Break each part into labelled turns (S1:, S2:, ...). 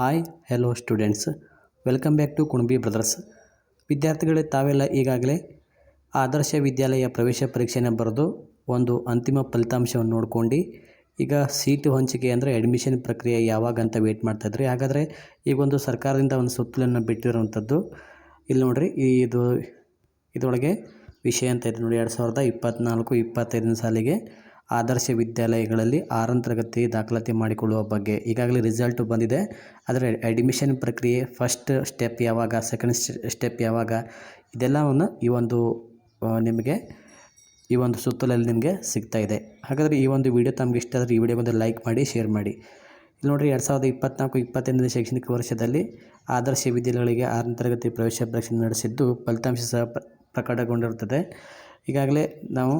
S1: Hi hello students welcome back to Kunabi brothers ವಿದ್ಯಾರ್ಥಿಗಳೇ, ತಾವೆಲ್ಲ ಈಗಾಗಲೇ ಆದರ್ಶ ವಿದ್ಯಾಲಯ ಪ್ರವೇಶ ಪರೀಕ್ಷೆನ ಬರೆದು ಒಂದು ಅಂತಿಮ ಫಲಿತಾಂಶವನ್ನು ನೋಡ್ಕೊಂಡು ಈಗ ಸೀಟು ಹಂಚಿಕೆ ಅಂದರೆ ಅಡ್ಮಿಷನ್ ಪ್ರಕ್ರಿಯೆ ಯಾವಾಗ ಅಂತ ವೇಟ್ ಮಾಡ್ತಾಯಿದ್ರಿ ಹಾಗಾದರೆ ಈಗ ಒಂದು ಸರ್ಕಾರದಿಂದ ಒಂದು ಸುತ್ತಲನ್ನು ಬಿಟ್ಟಿರುವಂಥದ್ದು, ಇಲ್ಲಿ ನೋಡಿರಿ ಇದು ಇದರೊಳಗೆ ವಿಷಯ ಅಂತ ಇದೆ ನೋಡಿ. ಎರಡು ಸಾವಿರದ ಇಪ್ಪತ್ತ್ನಾಲ್ಕು ಇಪ್ಪತ್ತೈದನೇ ಸಾಲಿಗೆ ಆದರ್ಶ ವಿದ್ಯಾಲಯಗಳಲ್ಲಿ ಆರನೇ ತರಗತಿ ದಾಖಲಾತಿ ಮಾಡಿಕೊಳ್ಳುವ ಬಗ್ಗೆ ಈಗಾಗಲೇ ರಿಸಲ್ಟ್ ಬಂದಿದೆ. ಆದರೆ ಅಡ್ಮಿಷನ್ ಪ್ರಕ್ರಿಯೆ ಫಸ್ಟ್ ಸ್ಟೆಪ್ ಯಾವಾಗ, ಸೆಕೆಂಡ್ ಸ್ಟೆಪ್ ಯಾವಾಗ, ಇದೆಲ್ಲವನ್ನು ಈ ಒಂದು ನಿಮಗೆ ಈ ಒಂದು ಸುತ್ತಲಲ್ಲಿ ನಿಮಗೆ ಸಿಗ್ತಾ ಇದೆ. ಹಾಗಾದರೆ ಈ ಒಂದು ವಿಡಿಯೋ ತಮಗೆ ಇಷ್ಟ ಆದರೆ ಈ ವಿಡಿಯೋಗೊಂದು ಲೈಕ್ ಮಾಡಿ, ಶೇರ್ ಮಾಡಿ. ಇಲ್ಲಿ ನೋಡಿರಿ ಎರಡು ಸಾವಿರದ ಇಪ್ಪತ್ನಾಲ್ಕು ಇಪ್ಪತ್ತೈದನೇ ಶೈಕ್ಷಣಿಕ ವರ್ಷದಲ್ಲಿ ಆದರ್ಶ ವಿದ್ಯಾಲಯಗಳಿಗೆ ಆರನೇ ತರಗತಿ ಪ್ರವೇಶ ಪರೀಕ್ಷೆ ನಡೆಸಿದ್ದು ಫಲಿತಾಂಶ ಸಹ ಪ್ರಕಟಗೊಂಡಿರುತ್ತದೆ. ಈಗಾಗಲೇ ನಾವು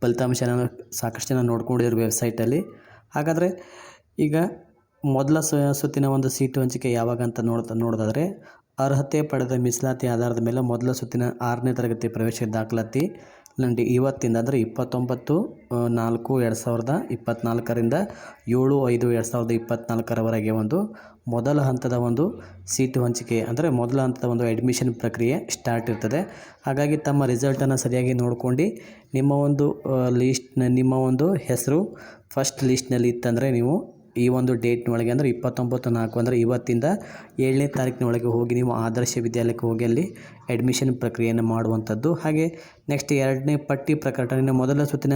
S1: ಫಲಿತಾಂಶನ ಸಾಕಷ್ಟು ಜನ ನೋಡ್ಕೊಂಡಿದ್ರು ವೆಬ್ಸೈಟಲ್ಲಿ. ಹಾಗಾದರೆ ಈಗ ಮೊದಲ ಸುತ್ತಿನ ಒಂದು ಸೀಟು ಹಂಚಿಕೆ ಯಾವಾಗ ಅಂತ ನೋಡ್ತಾ ನೋಡೋದಾದರೆ ಅರ್ಹತೆ ಪಡೆದ ಮೀಸಲಾತಿ ಆಧಾರದ ಮೇಲೆ ಮೊದಲ ಸುತ್ತಿನ ಆರನೇ ತರಗತಿ ಪ್ರವೇಶ ದಾಖಲಾತಿ ನಂಡಿ ಇವತ್ತಿಂದ ಅಂದರೆ ಇಪ್ಪತ್ತೊಂಬತ್ತು ನಾಲ್ಕು ಎರಡು ಸಾವಿರದ ಇಪ್ಪತ್ತ್ನಾಲ್ಕರಿಂದ ಏಳು ಐದು ಎರಡು ಸಾವಿರದ ಇಪ್ಪತ್ತ್ನಾಲ್ಕರವರೆಗೆ ಒಂದು ಮೊದಲ ಹಂತದ ಒಂದು ಸೀಟು ಹಂಚಿಕೆ ಅಂದರೆ ಮೊದಲ ಹಂತದ ಒಂದು ಅಡ್ಮಿಷನ್ ಪ್ರಕ್ರಿಯೆ ಸ್ಟಾರ್ಟ್ ಇರ್ತದೆ. ಹಾಗಾಗಿ ತಮ್ಮ ರಿಸಲ್ಟನ್ನು ಸರಿಯಾಗಿ ನೋಡ್ಕೊಂಡು ನಿಮ್ಮ ಒಂದು ಲೀಸ್ಟ್ ನಿಮ್ಮ ಒಂದು ಹೆಸರು ಫಸ್ಟ್ ಲೀಸ್ಟ್ನಲ್ಲಿ ಇತ್ತಂದರೆ ನೀವು ಈ ಒಂದು ಡೇಟ್ನೊಳಗೆ ಅಂದರೆ ಇಪ್ಪತ್ತೊಂಬತ್ತು ನಾಲ್ಕು ಅಂದರೆ ಇವತ್ತಿಂದ ಏಳನೇ ತಾರೀಕಿನೊಳಗೆ ಹೋಗಿ ನೀವು ಆದರ್ಶ ವಿದ್ಯಾಲಯಕ್ಕೆ ಹೋಗಿ ಅಲ್ಲಿ ಅಡ್ಮಿಷನ್ ಪ್ರಕ್ರಿಯೆಯನ್ನು ಮಾಡುವಂಥದ್ದು. ಹಾಗೆ ನೆಕ್ಸ್ಟ್ ಎರಡನೇ ಪಟ್ಟಿ ಪ್ರಕಟಣೆ ಮೊದಲ ಸುತ್ತಿನ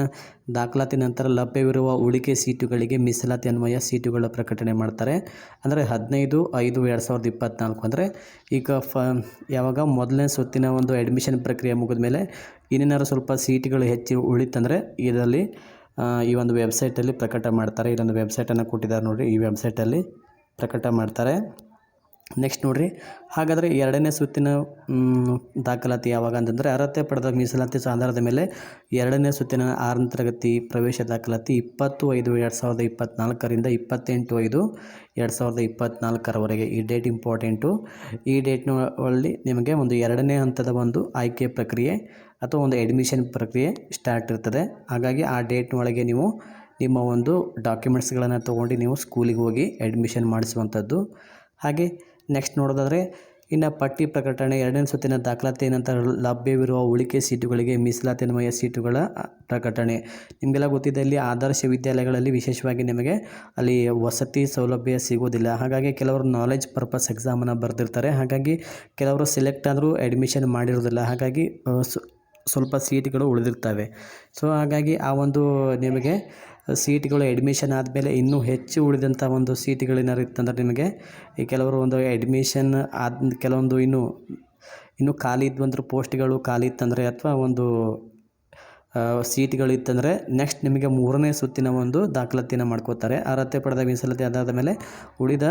S1: ದಾಖಲಾತಿ ನಂತರ ಲಭ್ಯವಿರುವ ಉಳಿಕೆ ಸೀಟುಗಳಿಗೆ ಮೀಸಲಾತಿ ಅನ್ವಯ ಸೀಟುಗಳ ಪ್ರಕಟಣೆ ಮಾಡ್ತಾರೆ. ಅಂದರೆ ಹದಿನೈದು, ಐದು, ಎರಡು ಸಾವಿರದ ಇಪ್ಪತ್ತ್ನಾಲ್ಕು ಅಂದರೆ ಈಗ ಫ, ಯಾವಾಗ ಮೊದಲನೇ ಸುತ್ತಿನ ಒಂದು ಅಡ್ಮಿಷನ್ ಪ್ರಕ್ರಿಯೆ ಮುಗಿದ ಮೇಲೆ ಇನ್ನೇನಾದ್ರು ಸ್ವಲ್ಪ ಸೀಟುಗಳು ಹೆಚ್ಚು ಉಳಿತಂದರೆ ಇದರಲ್ಲಿ ಈ ಒಂದು ವೆಬ್ಸೈಟಲ್ಲಿ ಪ್ರಕಟ ಮಾಡ್ತಾರೆ. ಇಲ್ಲೊಂದು ವೆಬ್ಸೈಟನ್ನು ಕೊಟ್ಟಿದ್ದಾರೆ ನೋಡಿರಿ. ಈ ವೆಬ್ಸೈಟಲ್ಲಿ ಪ್ರಕಟ ಮಾಡ್ತಾರೆ. ನೆಕ್ಸ್ಟ್ ನೋಡಿರಿ. ಹಾಗಾದರೆ ಎರಡನೇ ಸುತ್ತಿನ ದಾಖಲಾತಿ ಯಾವಾಗ ಅಂತಂದರೆ ಅರ್ಹತೆ ಪಡೆದ ಮೀಸಲಾತಿ ಆಧಾರದ ಮೇಲೆ ಎರಡನೇ ಸುತ್ತಿನ ಆರನೇ ತರಗತಿ ಪ್ರವೇಶ ದಾಖಲಾತಿ ಇಪ್ಪತ್ತು ಐದು ಎರಡು ಸಾವಿರದ ಇಪ್ಪತ್ತ್ನಾಲ್ಕರಿಂದ ಇಪ್ಪತ್ತೆಂಟು ಐದು ಎರಡು ಸಾವಿರದ ಇಪ್ಪತ್ತ್ನಾಲ್ಕರವರೆಗೆ ಈ ಡೇಟ್ ಇಂಪಾರ್ಟೆಂಟು ಈ ಡೇಟ್ನಲ್ಲಿ ನಿಮಗೆ ಒಂದು ಎರಡನೇ ಹಂತದ ಒಂದು ಆಯ್ಕೆ ಪ್ರಕ್ರಿಯೆ ಅಥವಾ ಒಂದು ಅಡ್ಮಿಷನ್ ಪ್ರಕ್ರಿಯೆ ಸ್ಟಾರ್ಟ್ ಇರ್ತದೆ. ಹಾಗಾಗಿ ಆ ಡೇಟ್ನೊಳಗೆ ನೀವು ನಿಮ್ಮ ಒಂದು ಡಾಕ್ಯುಮೆಂಟ್ಸ್ಗಳನ್ನು ತೊಗೊಂಡು ನೀವು ಸ್ಕೂಲಿಗೆ ಹೋಗಿ ಅಡ್ಮಿಷನ್ ಮಾಡಿಸುವಂಥದ್ದು. ಹಾಗೆ ನೆಕ್ಸ್ಟ್ ನೋಡೋದಾದರೆ, ಇನ್ನು ಪಟ್ಟಿ ಪ್ರಕಟಣೆ, ಎರಡನೇ ಸುತ್ತಿನ ದಾಖಲಾತಿ ನಂತರ ಲಭ್ಯವಿರುವ ಉಳಿಕೆ ಸೀಟುಗಳಿಗೆ ಮೀಸಲಾತಿ ಅನ್ವಯ ಸೀಟುಗಳ ಪ್ರಕಟಣೆ. ನಿಮಗೆಲ್ಲ ಗೊತ್ತಿದೆ ಇಲ್ಲಿ ಆದರ್ಶ ವಿದ್ಯಾಲಯಗಳಲ್ಲಿ ವಿಶೇಷವಾಗಿ ನಿಮಗೆ ಅಲ್ಲಿ ವಸತಿ ಸೌಲಭ್ಯ ಸಿಗೋದಿಲ್ಲ. ಹಾಗಾಗಿ ಕೆಲವರು ನಾಲೆಜ್ ಪರ್ಪಸ್ ಎಕ್ಸಾಮನ್ನು ಬರೆದಿರ್ತಾರೆ. ಹಾಗಾಗಿ ಕೆಲವರು ಸೆಲೆಕ್ಟ್ ಆದರೂ ಅಡ್ಮಿಷನ್ ಮಾಡಿರೋದಿಲ್ಲ. ಹಾಗಾಗಿ ಸ್ವಲ್ಪ ಸೀಟ್ಗಳು ಉಳಿದಿರ್ತವೆ. ಸೊ ಹಾಗಾಗಿ ಆ ಒಂದು ನಿಮಗೆ ಸೀಟ್ಗಳು ಎಡ್ಮಿಷನ್ ಆದಮೇಲೆ ಇನ್ನೂ ಹೆಚ್ಚು ಉಳಿದಂಥ ಒಂದು ಸೀಟ್ಗಳೇನಾರು ಇತ್ತಂದ್ರೆ ನಿಮಗೆ? ಈ ಕೆಲವರು ಒಂದು ಎಡ್ಮಿಷನ್ ಆದ, ಕೆಲವೊಂದು ಇನ್ನೂ ಇನ್ನೂ ಖಾಲಿ ಇದ್ವಂದ್ರೆ ಪೋಸ್ಟ್ಗಳು ಖಾಲಿ ಇತ್ತಂದರೆ ಅಥವಾ ಒಂದು ಸೀಟ್ಗಳು ಸೀಟ್ಗಳಿತ್ತಂದರೆ ನೆಕ್ಸ್ಟ್ ನಿಮಗೆ ಮೂರನೇ ಸುತ್ತಿನ ಒಂದು ದಾಖಲಾತಿನ ಮಾಡ್ಕೋತಾರೆ. ಅರ್ಹತೆ ಪಡೆದ ಮೀಸಲಾತಿ ಅದಾದ ಮೇಲೆ ಉಳಿದ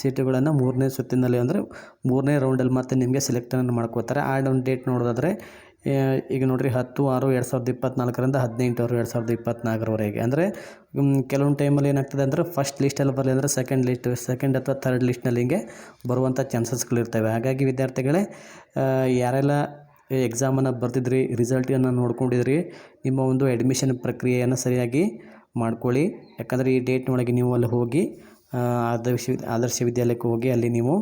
S1: ಸೀಟುಗಳನ್ನು ಮೂರನೇ ಸುತ್ತಿನಲ್ಲಿ ಅಂದರೆ ಮೂರನೇ ರೌಂಡಲ್ಲಿ ಮತ್ತೆ ನಿಮಗೆ ಸೆಲೆಕ್ಟನ್ನು ಮಾಡ್ಕೋತಾರೆ. ಆ ಒಂದು ಡೇಟ್ ನೋಡೋದಾದರೆ ಈಗ ನೋಡಿರಿ ಹತ್ತು, ಆರು, ಎರಡು ಸಾವಿರದ ಇಪ್ಪತ್ತ್ನಾಲ್ಕರಿಂದ ಹದಿನೆಂಟು ಆರು ಎರಡು ಸಾವಿರದ ಇಪ್ಪತ್ತ್ನಾಲ್ಕರವರೆಗೆ ಅಂದರೆ ಕೆಲವೊಂದು ಟೈಮಲ್ಲಿ ಏನಾಗ್ತದೆ ಅಂದರೆ ಫಸ್ಟ್ ಲಿಸ್ಟಲ್ಲಿ ಬರಲಿ ಅಂದರೆ ಸೆಕೆಂಡ್ ಲಿಸ್ಟ್ ಸೆಕೆಂಡ್ ಅಥವಾ ಥರ್ಡ್ ಲಿಸ್ಟ್ನಲ್ಲಿ ಹಿಂಗೆ ಬರುವಂಥ ಚಾನ್ಸಸ್ಗಳಿರ್ತವೆ ಹಾಗಾಗಿ ವಿದ್ಯಾರ್ಥಿಗಳೇ ಯಾರೆಲ್ಲ ಎಕ್ಸಾಮನ್ನು ಬರೆದಿದ್ರಿ ರಿಸಲ್ಟನ್ನು ನೋಡ್ಕೊಂಡಿದ್ರಿ, ನಿಮ್ಮ ಒಂದು ಅಡ್ಮಿಷನ್ ಪ್ರಕ್ರಿಯೆಯನ್ನು ಸರಿಯಾಗಿ ಮಾಡ್ಕೊಳ್ಳಿ. ಯಾಕಂದರೆ ಈ ಡೇಟ್ನೊಳಗೆ ನೀವು ಅಲ್ಲಿ ಹೋಗಿ ಆದರ್ಶ ಆದರ್ಶ ವಿದ್ಯಾಲಯಕ್ಕೆ ಹೋಗಿ ಅಲ್ಲಿ ನೀವು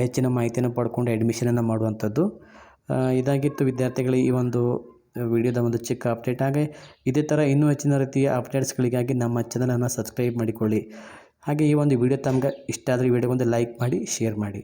S1: ಹೆಚ್ಚಿನ ಮಾಹಿತಿಯನ್ನು ಪಡ್ಕೊಂಡು ಅಡ್ಮಿಷನನ್ನು ಮಾಡುವಂಥದ್ದು. ಇದಾಗಿತ್ತು ವಿದ್ಯಾರ್ಥಿಗಳು ಈ ಒಂದು ವಿಡಿಯೋದ ಒಂದು ಚಿಕ್ಕ ಅಪ್ಡೇಟ್ ಹಾಗೆ ಇದೇ ಥರ ಇನ್ನೂ ಹೆಚ್ಚಿನ ರೀತಿಯ ಅಪ್ಡೇಟ್ಸ್ಗಳಿಗಾಗಿ ನಮ್ಮ ಚಾನಲನ್ನು ಸಬ್ಸ್ಕ್ರೈಬ್ ಮಾಡಿಕೊಳ್ಳಿ. ಹಾಗೆ ಈ ಒಂದು ವಿಡಿಯೋ ತಮ್ಗೆ ಇಷ್ಟ ಆದರೆ ವಿಡಿಯೋಗೊಂದು ಲೈಕ್ ಮಾಡಿ ಶೇರ್ ಮಾಡಿ.